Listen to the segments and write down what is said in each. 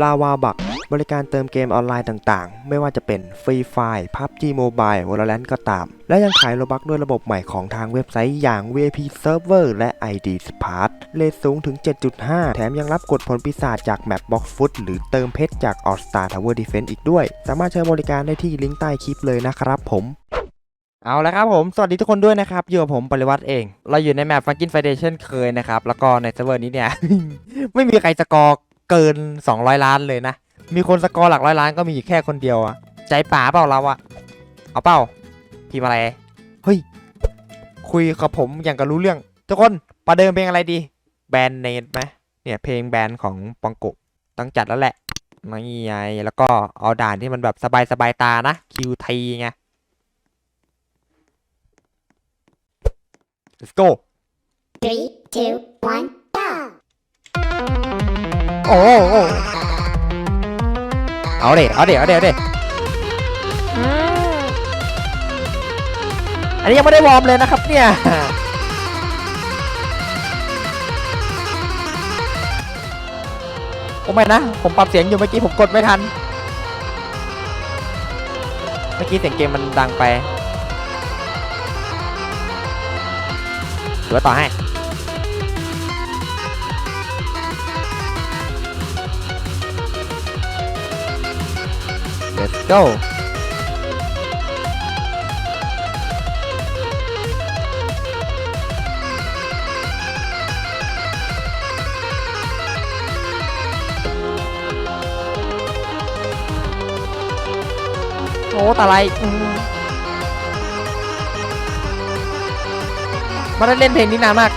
ลาวาบักบริการเติมเกมออนไลน์ต่างๆ ไม่ว่าจะเป็นฟรีไฟ PUBG Mobile Valorant ก็ตาม และยังขายโลบักด้วยระบบใหม่ของทางเว็บไซต์อย่าง VIP Server และ ID Smart เลทสูงถึง 7.5 แถมยังรับกดผลปีศาจจากแมป Box Foot หรือเติมเพชรจาก All Star Tower Defense อีกด้วย สามารถใช้บริการได้ที่ลิงก์ใต้คลิปเลยนะครับผมเอาละครับผม สวัสดีทุกคนด้วยนะครับ อยู่กับผมปริวัติเอง เราอยู่ในแมปฟังกินไฟเดชั่นเคยนะครับ แล้วก็ในเซิร์ฟเวอร์นี้เนี่ย ไม่มีใครสกอร์ เกิน 200 ล้านเลยนะ มีคนสกอร์หลักร้อยล้านก็มีอยู่แค่คนเดียวอะใจป่าเปล่าเราอะเอาเปล่าพิมอะไร เฮ้ย คุยกับผมอย่างกับรู้เรื่อง ทุกคนประเดิมเพลงอะไรดี แบนเนตไหมเนี่ยเพลงแบนของปองกะต้องจัดแล้วแหละนี่ไงแล้วก็เอาด่านที่มันแบบสบายสบายตานะคิวทีไง let's go Three, two, one, อ้โอ้เอาเด็เอาเด็เอาเด็เอาเด็อันนี้ยังไม่ได้วอร์มเลยนะครับเนี่ยโอ้ไม่นะ ผมปรับเสียงอยู่เมื่อกี้ผมกดไม่ทัน เมื่อกี้เสียงเกมมันดังไปเดี๋ยวต่อให้ let's go โอ้ตาไรอืมไมาได้เล่นเพลงนี้นานมาก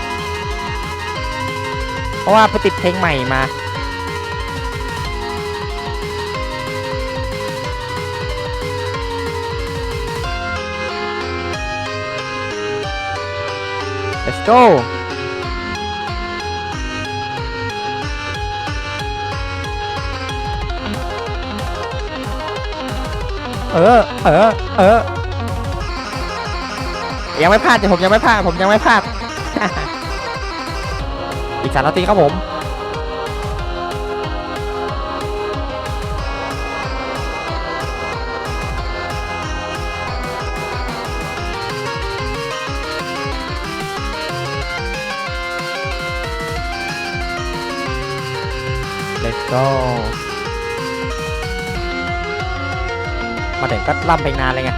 เพราะว่าไปติดเพลงใหม่มา go เออ เออ เออ ยังไม่พลาดเดี๋ยวผมยังไม่พลาด ผมยังไม่พลาด อีกสามนาทีครับผม go มาถึงก็ล่ำเพลงนานเลยไง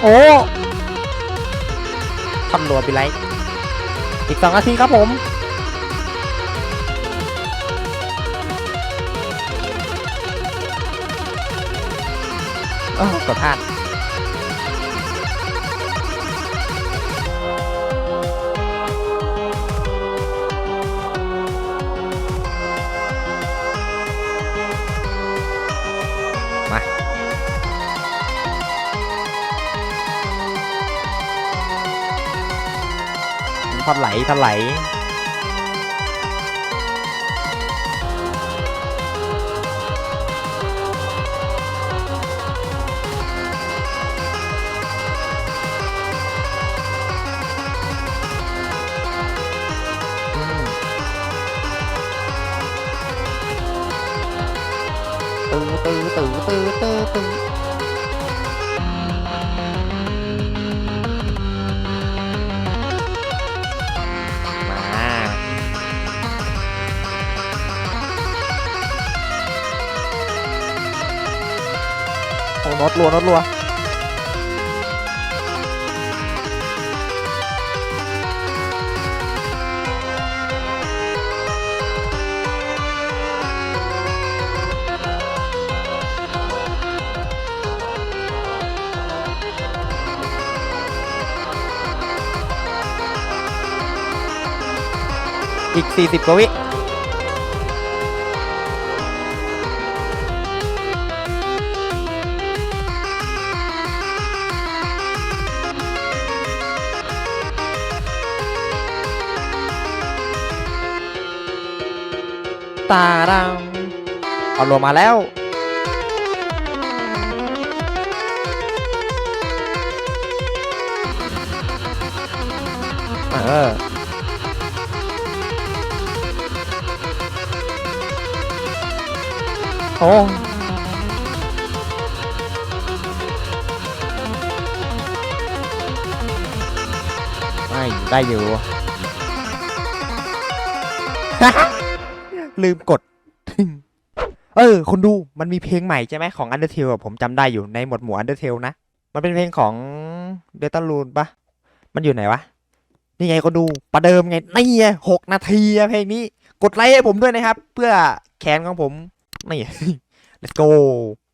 โอ้ตำรวจไปไลท์อีกสองนาทีครับผมเออกดพลาด ถลายถลายอืมตื้อตื้อตื้อตื้อตื้อ น็อตรัวน็อตรัวอีก 40 กว่าวิ ตาดังเอาลงมาแล้ว เออโอ้ไม่ได้อยู่ ลืมกด เออคนดูมันมีเพลงใหม่ใช่ไหมของ Undertale ผมจำได้อยู่ในหมวดหมู่ Undertale นะ มันเป็นเพลงของ Delta Rune ปะมันอยู่ไหนวะ นี่ไงคนดูประเดิมไง นี่ไงหกนาทีเพลงนี้ กดไลค์ให้ผมด้วยนะครับ เพื่อแขนของผม นี่ let's go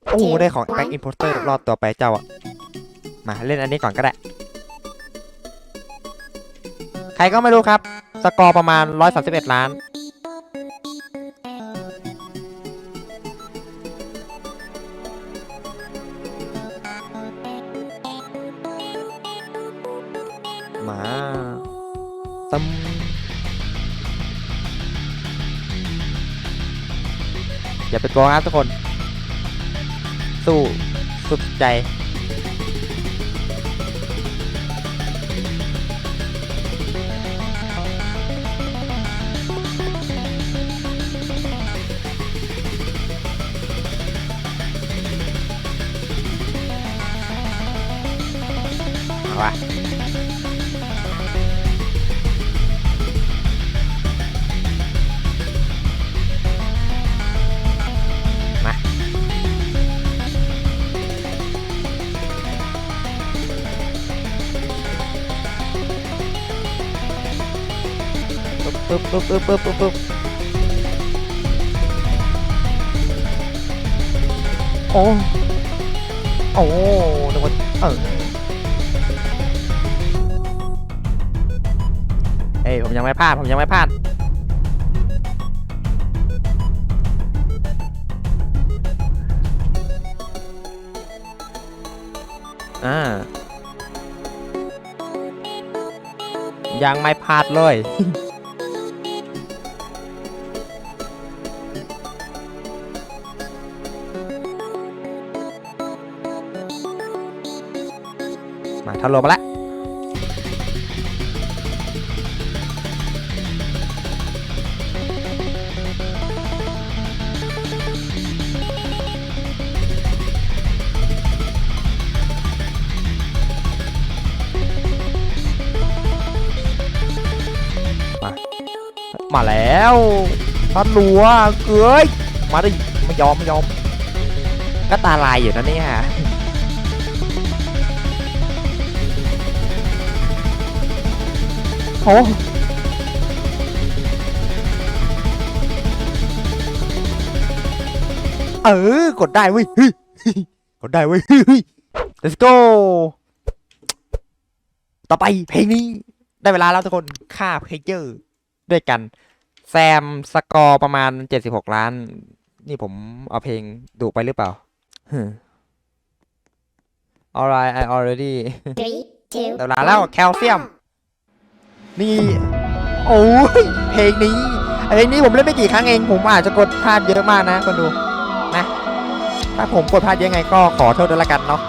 โอ้ได้ของ Back Imposter รอบต่อไปเจ้าอะมาเล่นอันนี้ก่อนก็ได้ ใครก็ไม่รู้ครับ สกอร์ประมาณ 131 ล้าน อย่าไปกลัวครับทุกคน สู้สุดใจ ปึ๊บปึ๊บปึ๊บปึ๊บปึ๊บโอ้โอ้นึกว่าเออเอ้ยผมยังไม่พลาด ผมยังไม่พลาดอ่ายังไม่พลาดเลย มาทะลมมาแล้วมาแล้วพันหลัวเอ้ยมาดิไม่ยอมไม่ยอมก็ตาลายอยู่นะเนี่ย โอ้เออกดได้เว้ยเฮ้ยกดได้เว้ยเฮ้ย let's go ต่อไปเพลงนี้ได้เวลาแล้วทุกคนฆ่าเพลเยอร์ด้วยกัน แซมสกอร์ประมาณ 76 ล้าน นี่ผมเอาเพลงดุไปหรือเปล่า alright I already Three, two, เดี๋ยวลาแล้ว one, แคลเซียม go. นี่ โอ้ยเพลงนี้เพลงนี้ผมเล่นไม่กี่ครั้งเอง ผมอาจจะกดพลาดเยอะมากนะคนดูนะ ถ้าผมกดพลาดเยอะไงก็ขอโทษด้วยละกันเนาะ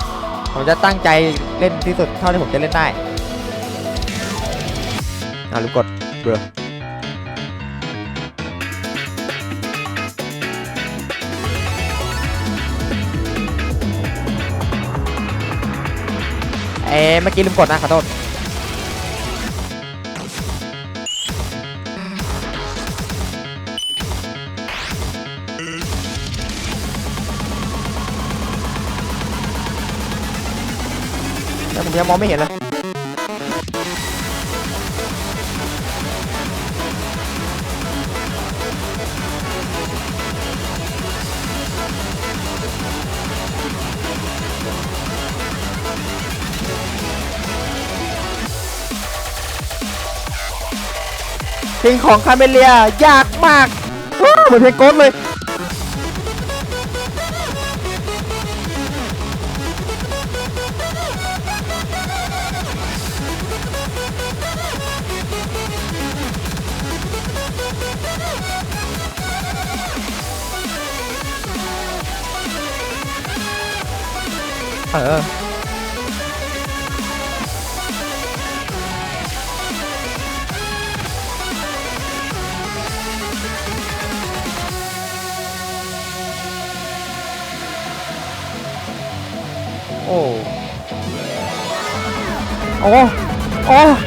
ผมจะตั้งใจเล่นที่สุดเท่าที่ผมจะเล่นได้อาลืมกดเบรอเอ๊ะเมื่อกี้ลืมกดนะขอโทษ ยังมองไม่เห็นเลยเพลงของคาเมเลียยากมากเหมือนเพลงโกดเลย 아. 오. 어. 어. 어.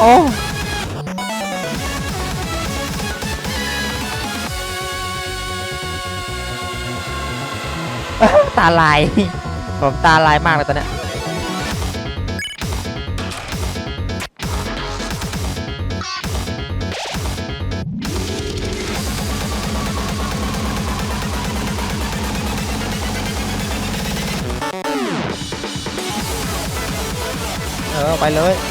โอ้ตาลาย ผมตาลายมากเลยตอนเนี้ยเออ ไปเลย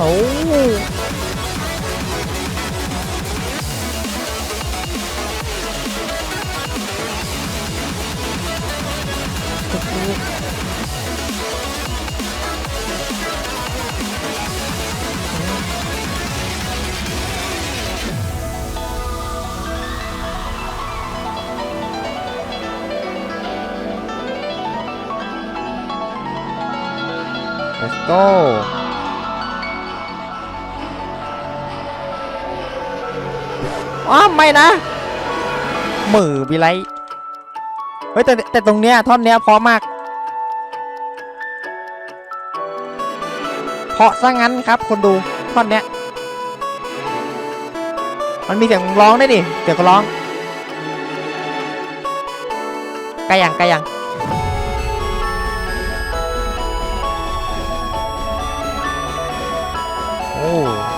โอ้เล อ๋อไม่นะมือวิไลเฮ้ยแต่แต่ตรงเนี้ยท่อนเนี้ยพราะมากเพราะซะงั้นครับคนดูท่อนเนี้ยมันมีเสียงร้องได้ดิเสียงร้องกล้ยังกล้ยังโอ้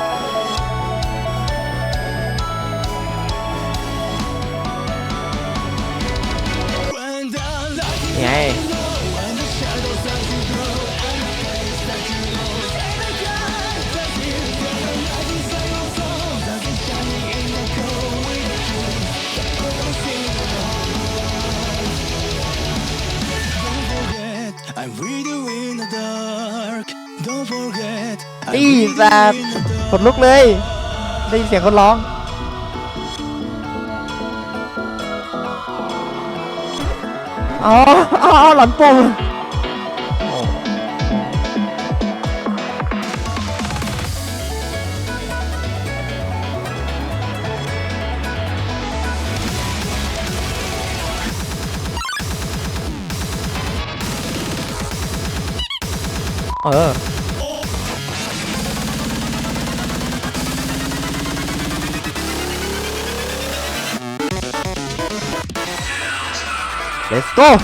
สัตว์ขนลุกเลย ได้ยินเสียงคนร้อง อ๋ออ๋อหลอนปุ่เออ let's go.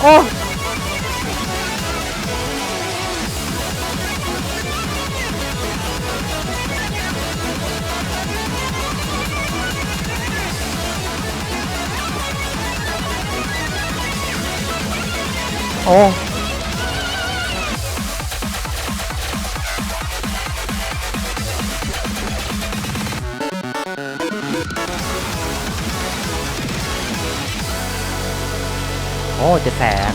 โโอ้เจะแสน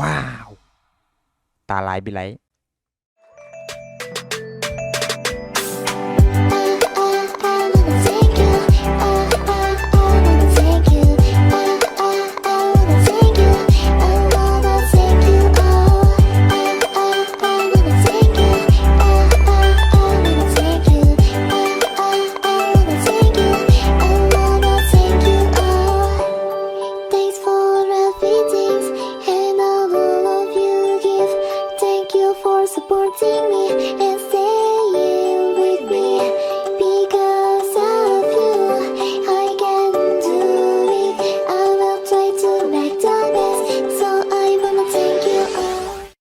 ว้าว ตาลายบิไลท์